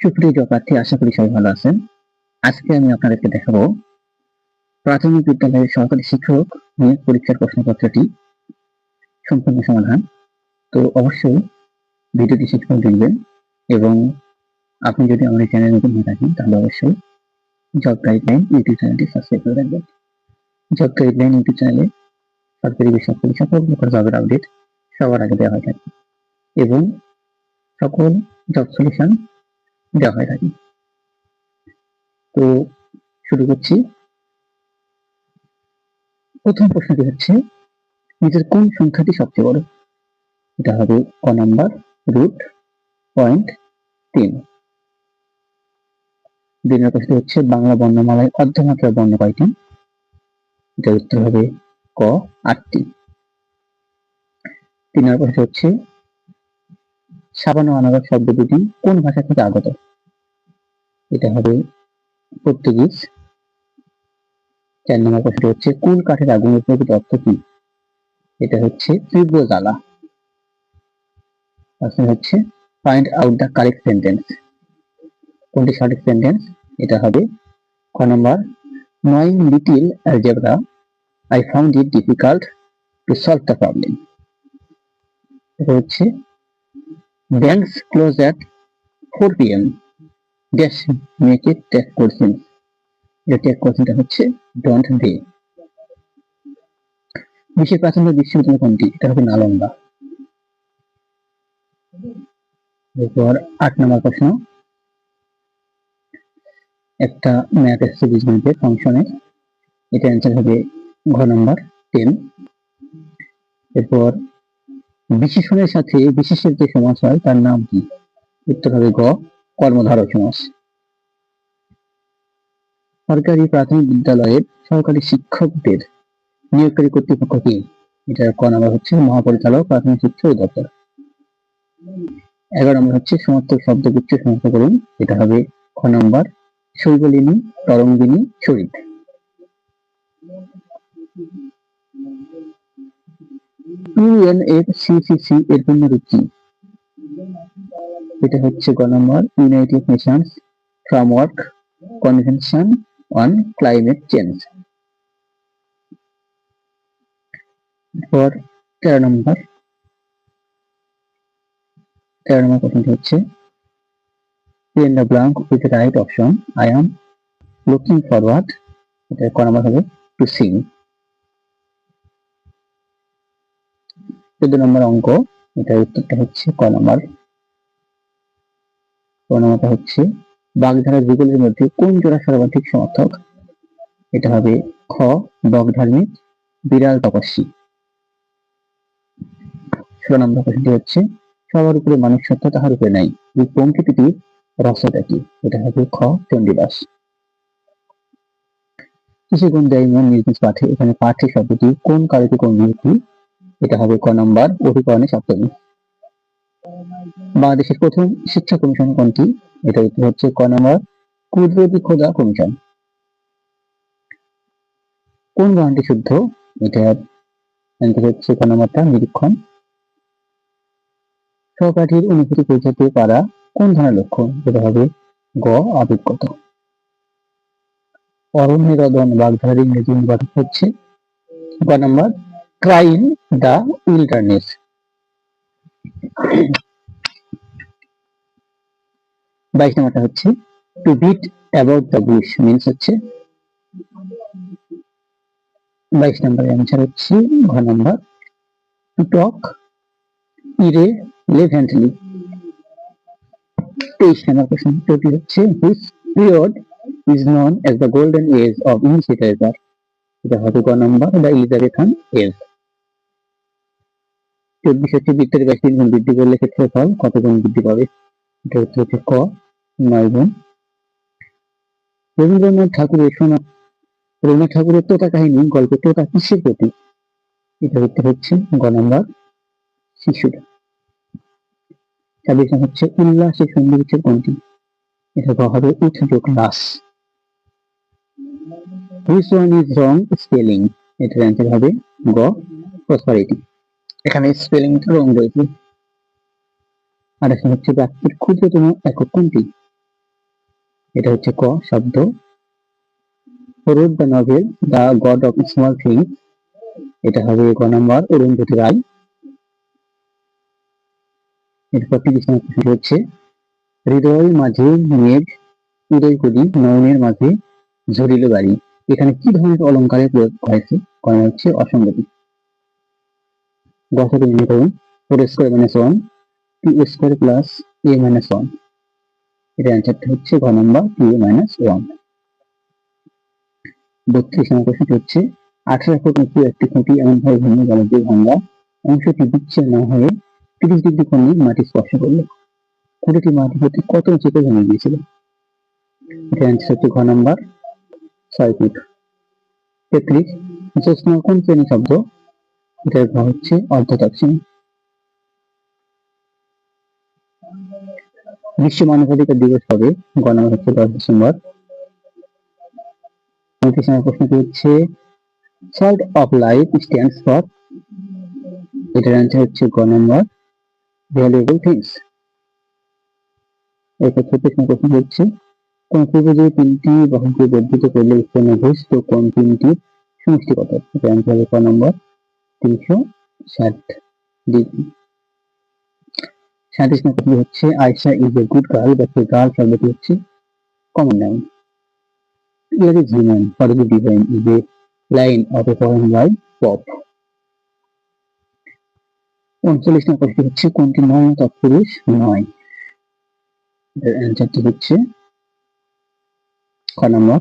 সুপ্রিয় প্রার্থী আশা করি সবাই ভালো আছেন। আজকে আমি আপনাদেরকে দেখাবো প্রাথমিক বিদ্যালয়ের সরকারি শিক্ষক নিয়োগ পরীক্ষার প্রশ্নপত্রটি। সম্পূর্ণ সমাধান। তো অবশ্যই ভিডিওটি শেষ করে দেখবেন এবং আপনি যদি এই চ্যানেল নতুন হয়ে থাকেন, তাহলে অবশ্যই জব গাইডলাইন ইউটিউব চ্যানেলটি সাবস্ক্রাইব করে রাখবেন। জব গাইডলাইন ইউটিউব চ্যানেলে সরকারি বেসরকারি সকল প্রকার জবের আপডেট সবার আগে দেওয়া হয়ে থাকে। এবং সকল জব সলিউশন দেওয়া হয়ে থাকে তো শুরু করছি। প্রথম প্রশ্নটি হচ্ছে, নিজের কোন সংখ্যাটি সবচেয়ে বড়? এটা হবে ক নাম্বার রুট পয়েন্ট তিন। দুই নম্বর প্রশ্ন হচ্ছে, বাংলা বর্ণমালায় অর্ধমাত্রা বর্ণ কয়টি? এটার উত্তর হবে ক, আটটি। তিন নম্বর প্রশ্ন হচ্ছে, সাবানো আনারস শব্দ দুটি কোন ভাষা থেকে আগত? এটা হবে পর্তুগিজ চার নম্বর প্রশ্ন হচ্ছে, কোন কাঠের আগুনের প্রকৃত অর্থ কি? এটা হচ্ছে তীব্র জ্বালা। প্রশ্ন হচ্ছে find out the correct sentence কোনটি সঠিক সেন্টেন্স এটা হবে ক নম্বর knowing little algebra I found it difficult to solve the problem এটা হচ্ছে banks close at four PM dash make it tag question এটা ট্যাক কোশ্চেনটা হচ্ছে ডোন্ট দে বিশ্বের প্রাচীন বিশ্ববিদ্যালয় কোনটি? এটা হবে নালন্দা। এরপর আট নম্বর প্রশ্ন। একটা ম্যাথ এসছে বীজগণিতের ফাংশনে এটা অ্যান্সার হবে ঘ নম্বর টেন এরপর বিশেষণের সাথে বিশেষের যে সমাস হয়, তার নাম কি? উত্তর হবে গ কর্মধারক সমাস সরকারি প্রাথমিক বিদ্যালয়ের সরকারি শিক্ষকদের নিয়োগকারী কর্তৃপক্ষ কি? এটা ক নম্বর হচ্ছে মহাপরিচালক প্রাথমিক শিক্ষা অধিদপ্তর। এগারো নম্বর হচ্ছে সমর্থক শব্দগুচ্ছ সমাপ্ত করুন। এটা হবে খ নম্বর শৈবলিনী, তরঙ্গিনী, শরীর। ইউএনএফসিসিসি এর পূর্ণরূপ কি? এটা হচ্ছে গ নম্বর United Nations framework convention on climate change এরপর তেরো নম্বর। তেরো নম্বর প্রশ্নটি হচ্ছে in the blank with the right option, I looking forward, এটা ক নম্বর হবে টু সিং চোদ্দ নম্বর অঙ্ক, এটার উত্তরটা হচ্ছে ক নম্বর। ক হচ্ছে বাগধারা যুগলের মধ্যে কোন জোড়া সর্বাধিক সমর্থক? এটা হবে খ বগধার্মিক বিড়াল তপস্বী। নম্বর প্রশ্নটি হচ্ছে, সবার উপরে মানুষ সত্য তাহার উপরে নাই। এই পঙ্ক্তিটির রসটা কি? এটা হবে খ, চণ্ডীদাস। কিসে গুণ দেয় মন নির্দেশ পাঠে, এখানে পাঠে শব্দটি কোন কারকে কোন বিভক্তি এটা হবে ক নম্বর অভিকরণে সপ্তমী। বাংলাদেশের প্রথম শিক্ষা কমিশন কোনটি? এটা উত্তর হচ্ছে ক নম্বর, কুদরতি খোদা কমিশন। কোন গ্রহণটি শুদ্ধ? এটা হচ্ছে ক নম্বরটা, নিরীক্ষণ। সহপাঠীর অনুভূতি বোঝাতে পারা কোন ধরনের লক্ষ্য? যেটা হবে গ আবেগগত অরণ্যের রদন বাগধারার ইংরেজি অনুবাদ হচ্ছে গ নম্বর, ক্রাইম দ্য উইল্ডারনেস। বাইশ নম্বরটা হচ্ছে to beat about the bush means হচ্ছে বাইশ নম্বরের অ্যান্সার হচ্ছে ঘ নম্বর টু টক ইরে লেভেন্টলি তেইশ নম্বর প্রশ্নটি হচ্ছে which period is known as the golden age of literature এটা হবে গ নম্বর দ্য ইলিজাবেথান এজ চব্বিশ হচ্ছে বৃত্তের ব্যাস তিন গুণ বৃদ্ধি করলে ক্ষেত্রফল কত গুণ বৃদ্ধি পাবে? এটা হচ্ছে ক। নয় গুণ রবীন্দ্রনাথ ঠাকুরের রবীন্দ্রনাথ ঠাকুরের তোতা কাহিনী গল্পে তোতা, কিসের প্রতি? এটা হচ্ছে গ নম্বর শিশুর। হচ্ছে এটা স্পেলিং এটার হবে গ এখানে স্পেলিংটা রং রয়েছে। আর হচ্ছে ব্যক্তির ক্ষুদ্রতম একক কোনটি? এটা হচ্ছে ক, শব্দ। Wrote the novel the God of Small Things এটা হবে ক নম্বর রায় হচ্ছে হৃদয় মাঝে মেঘ উদয় করি মাঝে ঝরিল বাড়ি এখানে কি ধরনের অলঙ্কারের প্রয়োগ হয়েছে? কারণ হচ্ছে অসঙ্গতি। মনে করুন। Four square minus one two square plus a minus one এর হচ্ছে ঘ নম্বর টু মাইনাস ওয়ান বত্রিশ নম্বর প্রশ্নটি হচ্ছে, আঠারো ফুট উঁচু একটি খুঁটি এমনভাবে ভেঙে গেল যে ভাঙ্গা অংশটি হয়ে তিরিশ ডিগ্রি কোণে মাটি স্পর্শ করল। খুঁটিটি মাটি হতে কত উঁচুতে ভেঙে গিয়েছিল? এটা অ্যান্সার হচ্ছে ঘ নম্বর ছয় ফুট। তেত্রিশ কোন শ্রেণি শব্দ? এটার ঘ হচ্ছে অর্ধতক বিশ্ব মানবাধিকার দিবস হবে, গণনা হচ্ছে দশ ডিসেম্বর। প্রশ্নটি হচ্ছে অফ লাইফ স্ট্যান্ডস ফর এটার অ্যান্সার হচ্ছে গ নম্বর ভ্যালুয়েবল থিংস এরপর প্রশ্ন হচ্ছে কোন ত্রিভুজে তিনটি বর্ধিত করলে উৎপন্ন তো কোন তিনটির সমষ্টি কত এটা অ্যান্সার ক নম্বর, তিনশো ষাট ডিগ্রি। সাঁত্রিশ নম্বর প্রশ্ন হচ্ছে Aisha is a good girl but a girl শব্দটি হচ্ছে common divine is a line of a poem by Pop. উনচল্লিশ নম্বর প্রশ্ন হচ্ছে কোনটি নয়, তৎপুরুষ নয়। অ্যান্সারটি হচ্ছে ক নম্বর।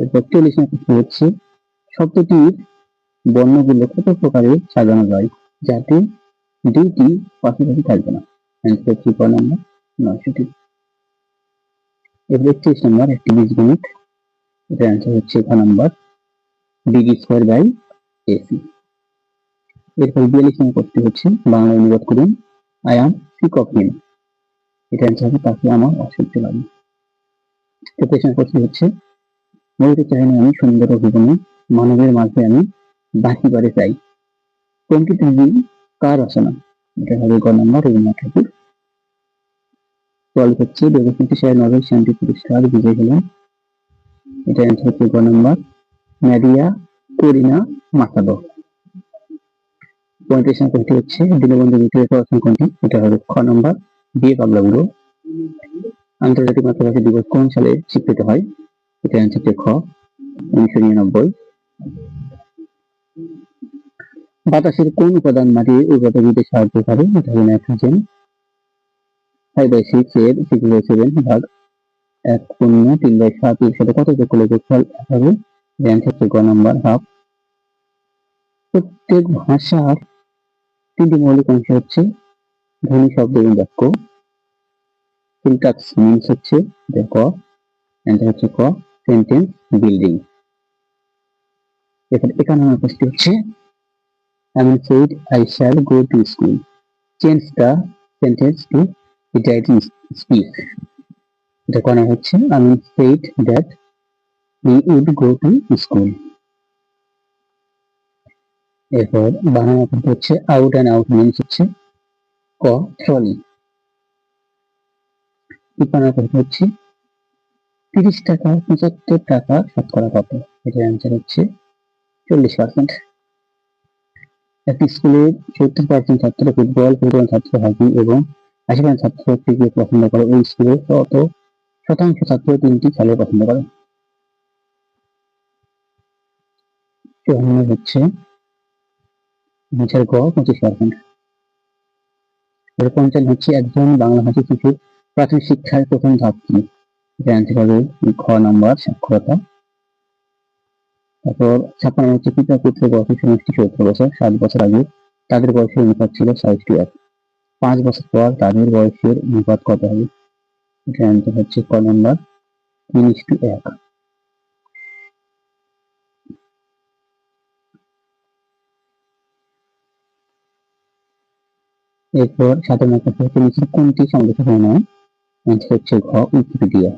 এরপর চল্লিশ নম্বর প্রশ্ন হচ্ছে শব্দটির বর্ণগুলো কত প্রকারে সাজানো যায়, যাতে দুইটি পাশাপাশি থাকবে না। অ্যান্সার নম্বর একত্রিশ নম্বর, একটি অ্যান্সার হচ্ছে নম্বর স্কোয়ার বাই এসি এরপর বিয়াল্লিশ নম্বর করতে হচ্ছে বাংলা অনুবাদ করুন I am sick of him এটা অ্যান্সার হবে তাকে আমার অসহ্য লাগে তেত্রিশ নম্বর প্রশ্ন হচ্ছে বলতে চাই না আমি সুন্দর জীবনে মানবের মাঝে আমি বাঁচিবারে চাই। কোনটি তুমি কার রচনা এটা হবে গ নম্বর রবীন্দ্রনাথ ঠাকুর টুয়েলভ হচ্ছে দেবস্মিতা সেরা নোবেল শান্তি পুরস্কার, বিজয়ী হলেন। এটা অ্যান্সার হচ্ছে গ নম্বর। ম্যারিয়া করিনা মাসাদো পঁয়ত্রিশ নম্বরটি হচ্ছে। দীনবন্ধু মিত্রের প্রশ্ন কোনটি এটা। হবে খ নম্বর। বিয়ে পাগলা আন্তর্জাতিক মাতৃভাষা দিবস কোন সালে স্বীকৃত হয়? এটা অ্যান্সার হচ্ছে খ। উনিশশো নিরানব্বই। বাতাসের কোন উপাদান মাটির উর্বরতা দিতে সাহায্য করে? এটা হবে নাইট্রোজেন ফাইভ বাই সিক্স এর সিক্স বাই সেভেন ভাগ এক শূন্য তিন বাই সাত এর সাথে কত যোগ করলে যোগফল এক হবে? হচ্ছে গ নাম্বার হাফ। প্রত্যেক ভাষার তিনটি মৌলিক অংশ হচ্ছে ধ্বনি, শব্দ এবং বাক্য। সিনট্যাক্স মিনস হচ্ছে ক অ্যান্সার হচ্ছে ক সেন্টেন্স বিল্ডিং এখানে একান্ন নম্বর প্রশ্নটি হচ্ছে আমি said, I shall go to school. Change the sentence to, it I speak. এটা হচ্ছে আমি said that he would go to school. এরপর বানানো হচ্ছে আউট অ্যান্ড আউট মিনস হচ্ছে, ক ট্রলি বানানো হচ্ছে, তিরিশ টাকা পঁচাত্তর টাকা শতকরা কত এটার অ্যান্সার হচ্ছে, চল্লিশ পার্সেন্ট একটি স্কুলে সত্তর পার্সেন্ট ছাত্র ফুটবল ফুটবল ছাত্র হকি এবং আশি পার্সেন্ট ছাত্র ক্রিকেট পছন্দ করে। ওই স্কুলে কত শতাংশ ছাত্র তিনটি খেলে পছন্দ করে। হচ্ছে হচ্ছে একজন বাংলা ভাষী শিশুর প্রাথমিক শিক্ষার প্রথম ধাপ কি? এটা হবে খ নম্বর সাক্ষরতা। তারপর ছাপ্পান্ন হচ্ছে পিতা পুত্রের বয়সের সমষ্টি সত্তর বছর, সাত বছর আগে তাদের বয়সের অনুপাত ছিল সাইজ টু এক। পাঁচ বছর পর তাদের বয়সের অনুপাত কত হবে? এটা অ্যান্সার হচ্ছে ক নম্বর, তিন টু এক। এরপর সাধারণ প্রশ্ন হচ্ছে নিচের কোনটি সংগঠিত হয় না? হচ্ছে ঘ উইকিপিডিয়া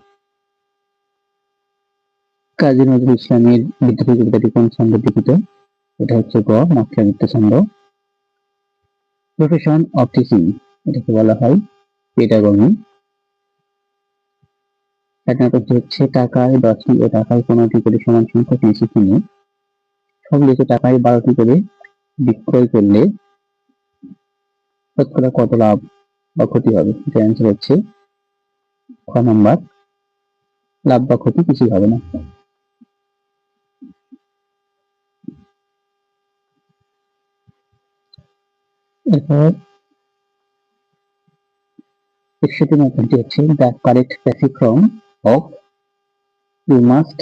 কাজী নজরুল ইসলামের বিদ্রোহী কবিতাটি কোন ছন্দে লিখিত? এটা হচ্ছে গ মাত্রাবৃত্ত ছন্দ। প্রফেশন অফ টিচিং এটাকে বলা হয় পেডাগমি নম্বর প্রশ্ন হচ্ছে টাকায় দশটি ও টাকায় পনেরোটি করে সমান সংখ্যক টাকায় বারোটি করে বিক্রয় করলে শতকরা কত লাভ বা ক্ষতি হবে? এটা অ্যান্সার হচ্ছে খ নাম্বার, লাভ বা ক্ষতি কিছুই হবে না। এরপর নম্বরটি হচ্ছে the correct passive form of you must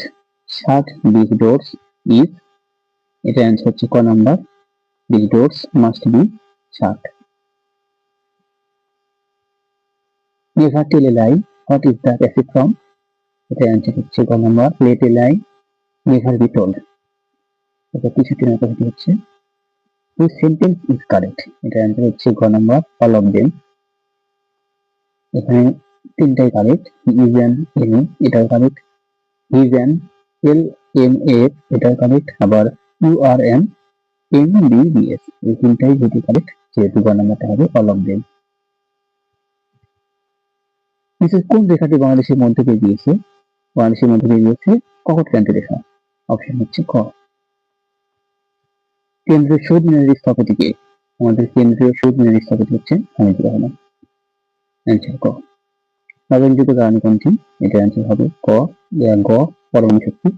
shut this doors is এটা অ্যান্সার হচ্ছে ক number this doors must be shut never tell a lie what is the passive form এটা অ্যান্সার হচ্ছে ক number, let a lie never be told এটা তেষট্টি নম্বরটি হচ্ছে হুইচ সেন্টেন্স ইজ কারেক্ট এটা অ্যান্সার হচ্ছে গ নাম্বার অল অফ দেম এখানে তিনটাই কারেক্ট ইজ এন এটাও correct is an L M F এটাও কারেক্ট আবার you are N M B B S এই তিনটাই দুটি কারেক্ট যেহেতু গ নাম্বারটা হবে অল অফ দেম নিচের কোন রেখাটি বাংলাদেশের মধ্যে দিয়ে দিয়েছে বাংলাদেশের মধ্যে দিয়ে দিয়েছে ককট ক্রান্তি রেখা। অপশন হচ্ছে ক। কেন্দ্রীয় মিনারের স্থপতিকে। আমাদের কেন্দ্রীয় মিনারের স্থপতি হচ্ছে হামিদুর রহমান অ্যান্সার ক। নবীনযুগ রানী কোনটি? এটা অ্যান্সার হবে ক। গ, পরমাণু শক্তি।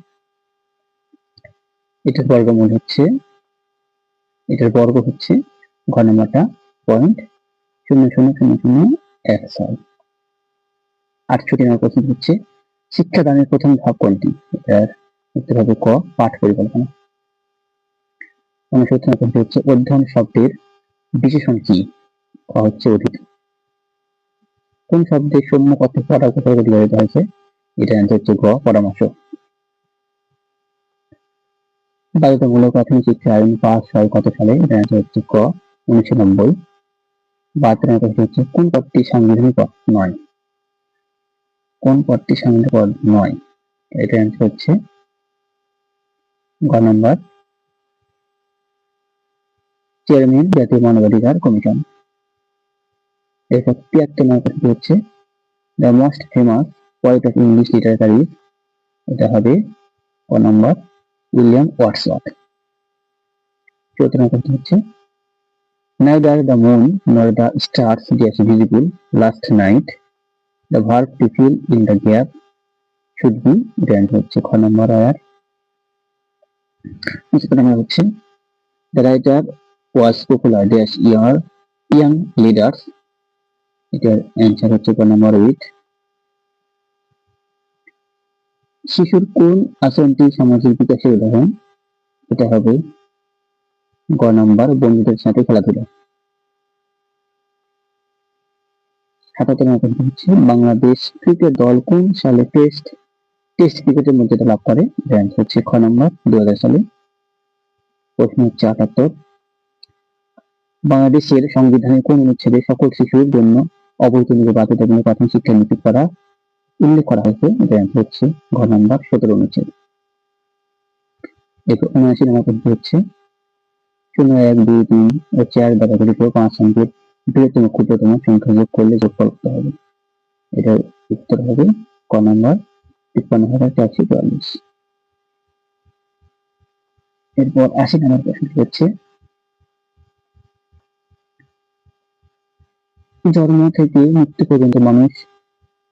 এটার বর্গমূল হচ্ছে, এটার বর্গ হচ্ছে ঘ নাম্বারটা পয়েন্ট শূন্য শূন্য শূন্য শূন্য এক ছয়। আটষট্টি নম্বর প্রশ্ন হচ্ছে, শিক্ষাদানের প্রথম ধাপ কোনটি? এটার উত্তর হবে ক, পাঠ পরিকল্পনা। হচ্ছে। অধ্যয়ন শব্দের বিশেষণ কি? হচ্ছে অতীত। কোন শব্দের সম্মুখ অর্থে পরামর্শ ব্যবহৃত হয়েছে এটা অ্যান্সার হচ্ছে গ, পরামর্শ। বাধ্যতামূলক প্রাথমিক শিক্ষা আইন পাস হয় কত সালে? এটা অ্যান্সার হচ্ছে ক, উনিশশো নব্বই। বাহাত্তর হচ্ছে কোন পদটি সাংবিধানিক পদ? নয়। কোন পদটি সাংবিধানিক পদ? নয়। এটা হচ্ছে গ নম্বর। চেয়ারম্যান, জাতীয় মানবাধিকার কমিশন। এরপর তিয়াত্তর নম্বর হচ্ছে, the most famous poet of English literature এটা হবে ক নম্বর, উইলিয়াম ওয়াটসওয়ার্থ। চৌদ্দ নম্বর হচ্ছে the moon nor the stars was visible last night the verb to fill in the gap should be এটা answer হচ্ছে খ নম্বর আয়ার। পঁচাত্তর নম্বর হচ্ছে the writer was popular dash your young leaders এটার অ্যান্সার হচ্ছে ক নম্বর এইট শিশুর কোন আচরণটি সামাজিক বিকাশের উদাহরণ? এটা হবে গ নম্বর, বন্ধুদের সাথে খেলাধুলা। সাতাত্তর নম্বর হচ্ছে, বাংলাদেশ ক্রিকেট দল কোন সালে টেস্ট টেস্ট ক্রিকেটের মর্যাদা লাভ করে? অ্যান্সার হচ্ছে খ নম্বর দু সালে। প্রশ্ন হচ্ছে আটাত্তর। বাংলাদেশের সংবিধানের কোন অনুচ্ছেদে সকল শিশুর জন্য অবৈতনিক বাধ্যতামূলক প্রাথমিক শিক্ষা নিশ্চিত করা উল্লেখ করা হয়েছে অ্যান্সার হচ্ছে ঘ নম্বর সতেরো অনুচ্ছেদ। উনআশি নম্বর হচ্ছে শূন্য এক দুই তিন ও চার দ্বারা গঠিত পাঁচ অঙ্কের বৃহত্তম ক্ষুদ্রতম সংখ্যা যোগ করলে যোগফল কত হবে? এটার উত্তর হবে ক নম্বর তিপ্পান্ন হাজার চারশো চুয়াল্লিশ। এরপর আশি নম্বর প্রশ্নটি হচ্ছে জন্ম থেকে মৃত্যু পর্যন্ত মানুষ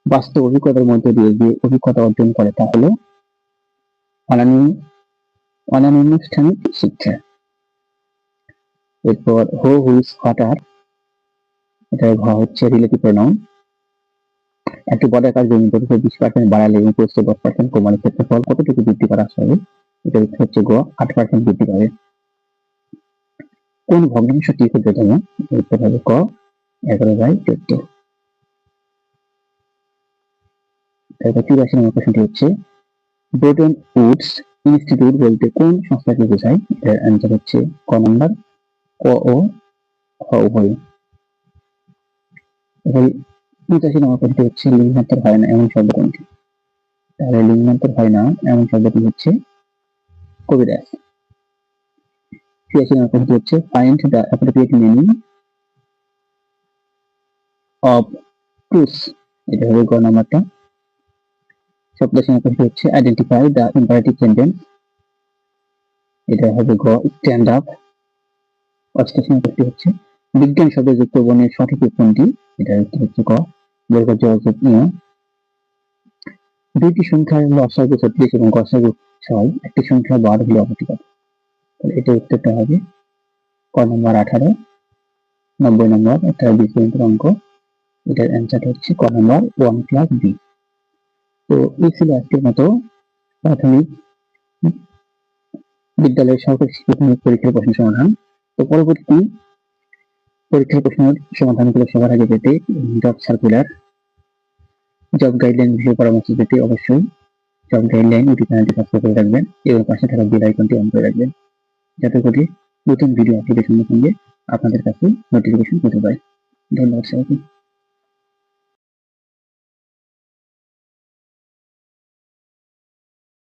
বাস্তব অভিজ্ঞতার মধ্যে দিয়ে যে অভিজ্ঞতা অর্জন করে তা হলো অনানুষ্ঠানিক শিক্ষা। এরপর হো হুইস ফাটার এটা হচ্ছে রিলেটিভ প্রোনাউন একটি বর্গাকার জমি প্রতিশত বিশ পার্সেন্ট বাড়ালে এবং প্রস্থ দশ পার্সেন্ট কমালে ক্ষেত্রফল কতটুকু বৃদ্ধি করা হবে এটা হচ্ছে গ, আট পার্সেন্ট বৃদ্ধি পাবে। কোন ভগ্নাংশটি ক্ষুদ্রতম? এর উত্তর হবে ক এগারো বাই চোদ্দ। তারপর চুরাশি নম্বর প্রশ্নটি হচ্ছে ব্রোটন উডস ইনস্টিটিউট বলতে কোন সংস্থাকে বোঝায়? এর অ্যান্সার হচ্ছে ক নম্বর ক ও খ পঁচাশি নম্বর প্রশ্নটি হচ্ছে, লিঙ্গান্তর হয় না এমন শব্দ কোনটি? তাহলে লিঙ্গান্তর হয় না এমন শব্দটি হচ্ছে, কবিরাজ। ছিয়াশি নম্বর প্রশ্নটি হচ্ছে find the appropriate meaning of টুস এটা হবে গ নাম্বারটা। সপ্তদশ প্রশ্নটি হচ্ছে আইডেন্টিফাই দ্য ইম্পারেটিভ সেন্টেন্স এটা হবে গ স্ট্যান্ড আপ অষ্টাদশ প্রশ্নটি হচ্ছে বিজ্ঞান শব্দযুক্ত বর্ণের সঠিক কোনটি? এটা হচ্ছে ক বর্গের যোগাযোগ নিয়ম দুইটি সংখ্যা হলো অসাগু ছত্রিশ এবং গসাগু ছয়। একটি সংখ্যা বারো হলো অপরটি কত তাহলে এটা উত্তরটা হবে ক নম্বর আঠারো। নব্বই নম্বর অঙ্ক। এটার অ্যান্সার হচ্ছে ক নম্বর ওয়ান প্লাস বি তো এই ছিল আজকের মতো প্রাথমিক বিদ্যালয়ের সরকারি শিক্ষক পরীক্ষার প্রশ্ন সমাধান। তো পরবর্তী পরীক্ষার প্রশ্নের সমাধানগুলো সবার আগে পেতে জব সার্কুলার জব গাইডলাইন বিষয়ে পরামর্শ পেতে অবশ্যই জব গাইডলাইন ইউটিউব চ্যানেলটি সাবস্ক্রাইব করে রাখবেন এবং পাশে থাকা বেল আইকনটি অন করে রাখবেন। যাতে করে নতুন ভিডিও আপলোডের সঙ্গে সঙ্গে আপনাদের কাছে নোটিফিকেশন পেতে পারে ধন্যবাদ সবাইকে।